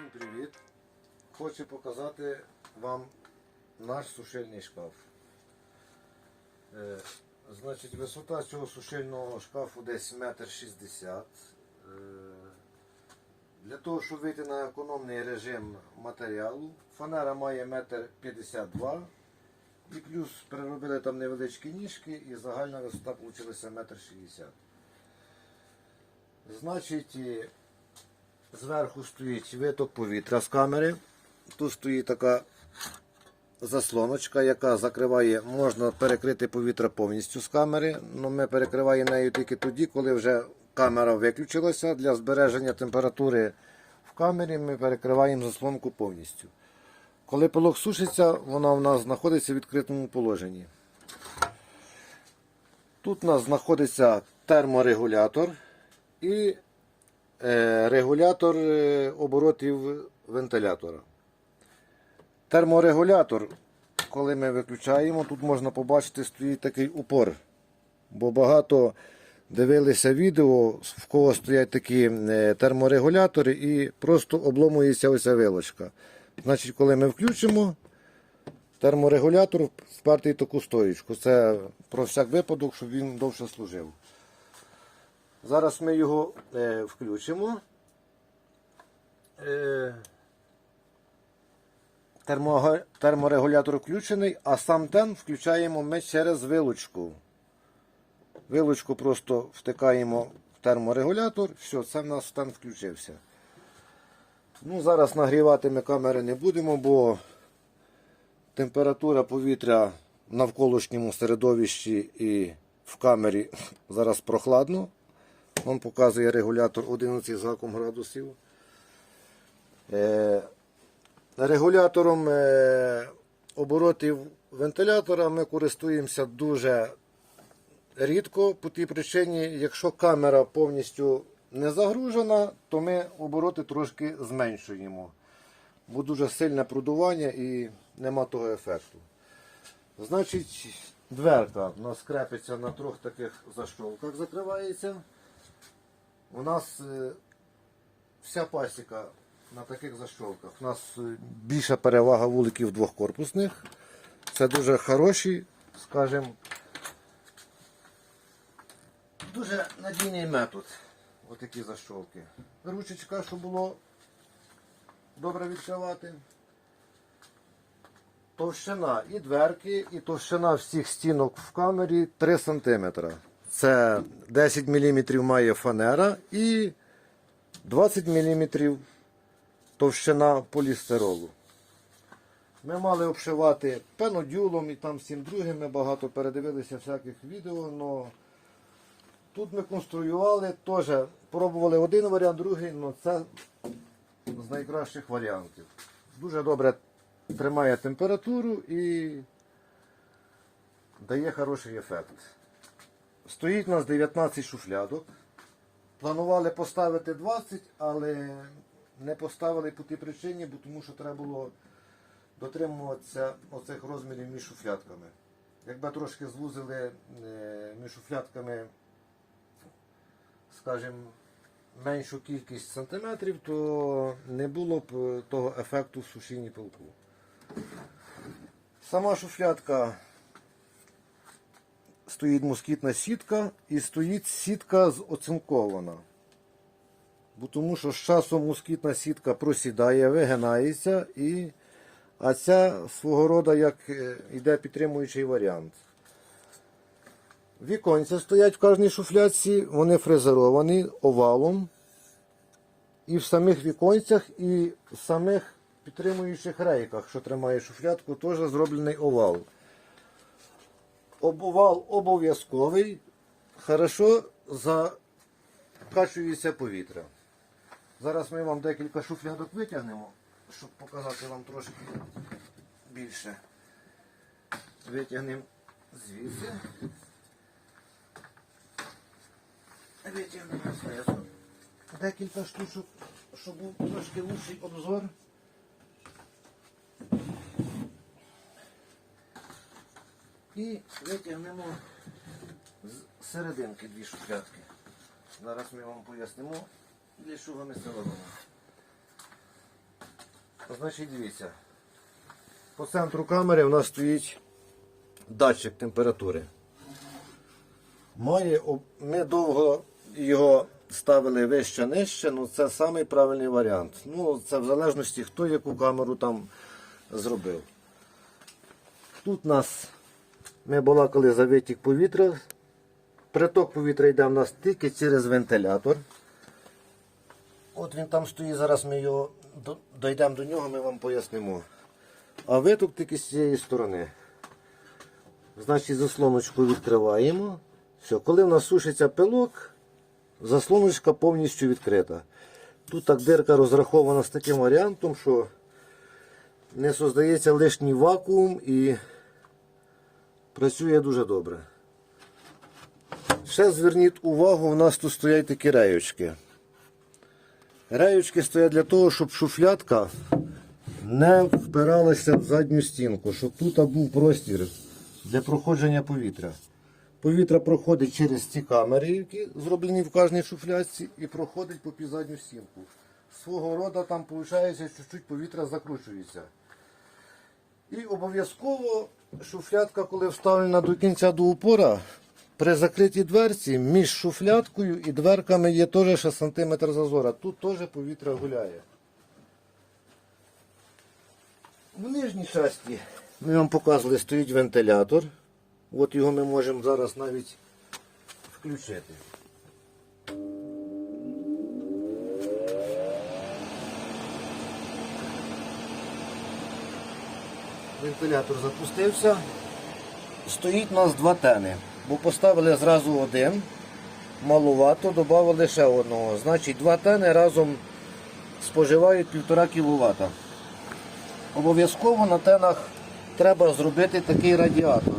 Всім привіт! Хочу показати вам наш сушильний шкаф. Е, значить, висота цього сушильного шкафу десь метр шістдесят. Е, Для того, щоб вийти на економний режим матеріалу, фанера має метр п'ятдесят два. І плюс переробили там невеличкі ніжки і загальна висота вийшла метр шістдесят. Значить, Зверху стоїть виток повітря з камери. Тут стоїть така заслоночка, яка закриває, можна перекрити повітря повністю з камери. але ми перекриваємо нею тільки тоді, коли вже камера виключилася. Для збереження температури в камері ми перекриваємо заслонку повністю. Коли пилок сушиться, вона у нас знаходиться в відкритому положенні. Тут у нас знаходиться терморегулятор і регулятор е, оборотів вентилятора. Терморегулятор, коли ми виключаємо, тут можна побачити, стоїть такий упор. Бо багато дивилися відео, в кого стоять такі е, терморегулятори і просто обломується оця вилочка. Значить, коли ми включимо, терморегулятор впертий таку стоїчку. Це про всяк випадок, щоб він довше служив. Зараз ми його е, включимо. Е, термо, терморегулятор включений, а сам тен включаємо ми через вилочку. Вилочку просто втикаємо в терморегулятор. Все, це в нас тен включився. Ну, Зараз нагрівати ми камери не будемо, бо температура повітря в навколишньому середовищі і в камері зараз прохладно. Вам показує регулятор 11 з градусів. Е, регулятором е, оборотів вентилятора ми користуємося дуже рідко по тій причині, якщо камера повністю не загружена, то ми обороти трошки зменшуємо. Бо дуже сильне продування і нема того ефекту. Значить, дверка у нас крепиться на трьох таких защолках, закривається. У нас е, вся пасіка на таких защолках. У нас е, більша перевага вуликів двохкорпусних. Це дуже хороші, скажімо, дуже надійний метод. Отакі защолки. Ручечка, щоб було добре відкривати. Товщина і дверки, і товщина всіх стінок в камері 3 см. Це 10 мм має фанера і 20 мм товщина полістиролу. Ми мали обшивати пенодюлом і там всім другим. Ми багато передивилися всяких відео, але тут ми конструювали, теж пробували один варіант, другий, але це з найкращих варіантів. Дуже добре тримає температуру і дає хороший ефект. Стоїть у нас 19 шуфлядок. Планували поставити 20, але не поставили по тій причині, бо тому що треба було дотримуватися оцих розмірів між шуфлядками. Якби трошки звузили е, між шуфлядками, скажімо, меншу кількість сантиметрів, то не було б того ефекту в сушінні пилку. Сама шуфлядка стоїть москітна сітка і стоїть сітка оцинкована. Бо тому що з часом москітна сітка просідає, вигинається, і... а ця свого роду як е, йде підтримуючий варіант. Віконця стоять в кожній шуфлядці, вони фрезеровані овалом. І в самих віконцях, і в самих підтримуючих рейках, що тримає шуфлядку, теж зроблений овал. Обовал обов'язковий, хорошо закачується повітря. Зараз ми вам декілька шуфлядок витягнемо, щоб показати вам трошки більше. Витягнемо звідси. Витягнемо знизу. Декілька штучок, щоб був трошки лучший обзор. І витягнемо з серединки дві шуфлядки. Зараз ми вам пояснимо, для чого ми це робимо. Значить, дивіться. По центру камери у нас стоїть датчик температури. Має, ми довго його ставили вище нижче, ну це самий правильний варіант. Ну, це в залежності, хто яку камеру там зробив. Тут у нас ми балакали за витік повітря. Приток повітря йде в нас тільки через вентилятор. От він там стоїть, зараз ми його дійдемо до нього, ми вам пояснимо. А виток тільки з цієї сторони. Значить, заслоночку відкриваємо. Все, коли в нас сушиться пилок, заслоночка повністю відкрита. Тут так дирка розрахована з таким варіантом, що не создається лишній вакуум і працює дуже добре. Ще зверніть увагу, у нас тут стоять такі реючки. Реючки стоять для того, щоб шуфлятка не впиралася в задню стінку, щоб тут був простір для проходження повітря. Повітря проходить через ці камери, які зроблені в кожній шуфлятці, і проходить по задню стінку. Свого роду там виходить, чуть-чуть повітря закручується. І обов'язково шуфлятка, коли вставлена до кінця до упора, при закритій дверці між шуфляткою і дверками є теж ще сантиметр зазора. Тут теж повітря гуляє. В нижній часті ми вам показували, стоїть вентилятор. От його ми можемо зараз навіть включити. Вентилятор запустився. Стоїть у нас два тени. Бо поставили зразу один, малувато, додали ще одного. Значить, два тени разом споживають 1,5 кВт. Обов'язково на тенах треба зробити такий радіатор.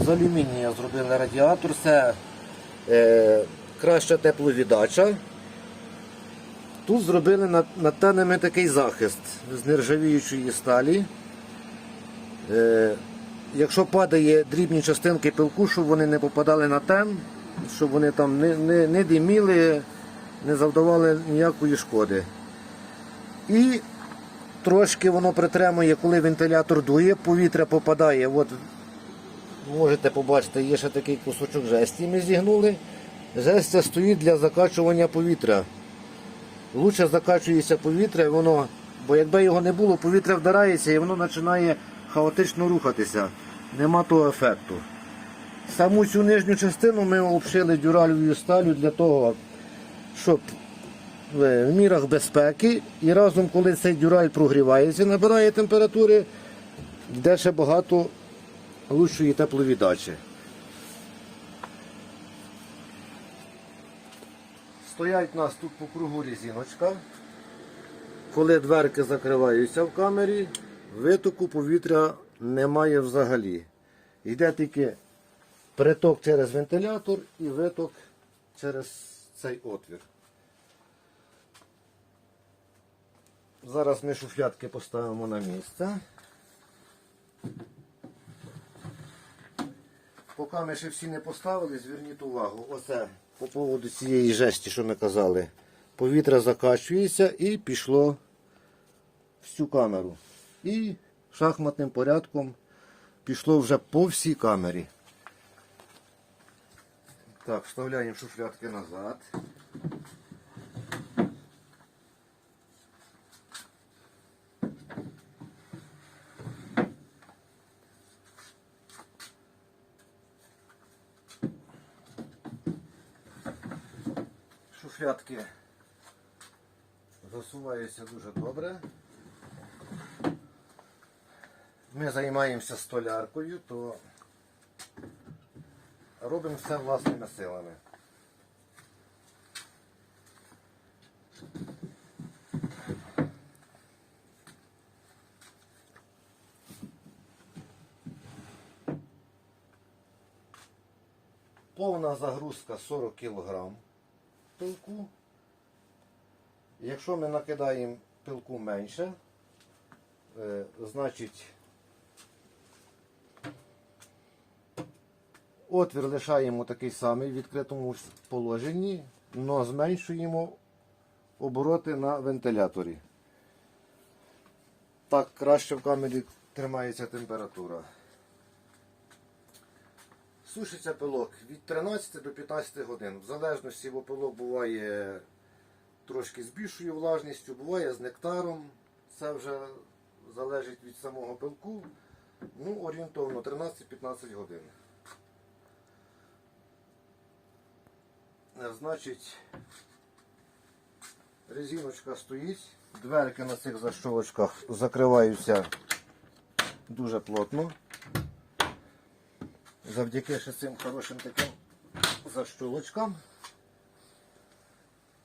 З алюмінія зробили радіатор, це е, краща тепловіддача. Тут зробили над, над тенами такий захист з нержавіючої сталі. Е, якщо падає дрібні частинки пилку, щоб вони не попадали на тен, щоб вони там не, не, не диміли, не завдавали ніякої шкоди. І трошки воно притримує, коли вентилятор дує, повітря попадає. От, можете побачити, є ще такий кусочок жесті ми зігнули. Жестя стоїть для закачування повітря. Лучше закачується повітря, воно, бо якби його не було, повітря вдарається і воно починає хаотично рухатися. Нема того ефекту. Саму цю нижню частину ми обшили дюральовою сталю для того, щоб в в мірах безпеки і разом, коли цей дюраль прогрівається, набирає температури, йде ще багато лучшої тепловіддачі. Стоять у нас тут по кругу резиночка. Коли дверки закриваються в камері, витоку повітря немає взагалі. Йде тільки приток через вентилятор і виток через цей отвір. Зараз ми шуфлятки поставимо на місце. Поки ми ще всі не поставили, зверніть увагу. Оце по поводу цієї жесті, що ми казали. Повітря закачується і пішло в цю камеру. І шахматним порядком пішло вже по всій камері. Так, вставляємо шуфлятки назад. Шуфлятки засуваються дуже добре. Ми займаємося столяркою, то робимо все власними силами. Повна загрузка 40 кг пилку. Якщо ми накидаємо пилку менше, е, значить отвір лишаємо такий самий в відкритому положенні, але зменшуємо обороти на вентиляторі. Так краще в камері тримається температура. Сушиться пилок від 13 до 15 годин. В залежності, бо пилок буває трошки з більшою влажністю, буває з нектаром. Це вже залежить від самого пилку. Ну, орієнтовно 13-15 годин. Значить, резиночка стоїть, дверки на цих защолочках закриваються дуже плотно. Завдяки ще цим хорошим таким защолочкам.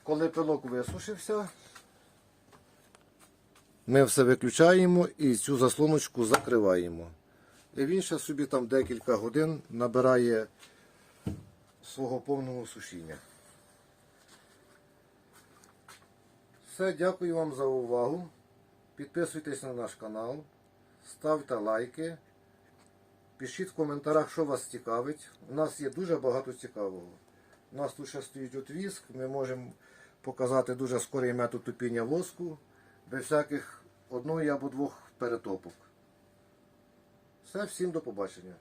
Коли пилок висушився, ми все виключаємо і цю заслоночку закриваємо. І він ще собі там декілька годин набирає свого повного сушіння. Все, дякую вам за увагу. Підписуйтесь на наш канал, ставте лайки, пишіть в коментарях, що вас цікавить. У нас є дуже багато цікавого. У нас тут ще стоїть от віск, ми можемо показати дуже скорий метод тупіння воску, без всяких одної або двох перетопок. Все, всім до побачення.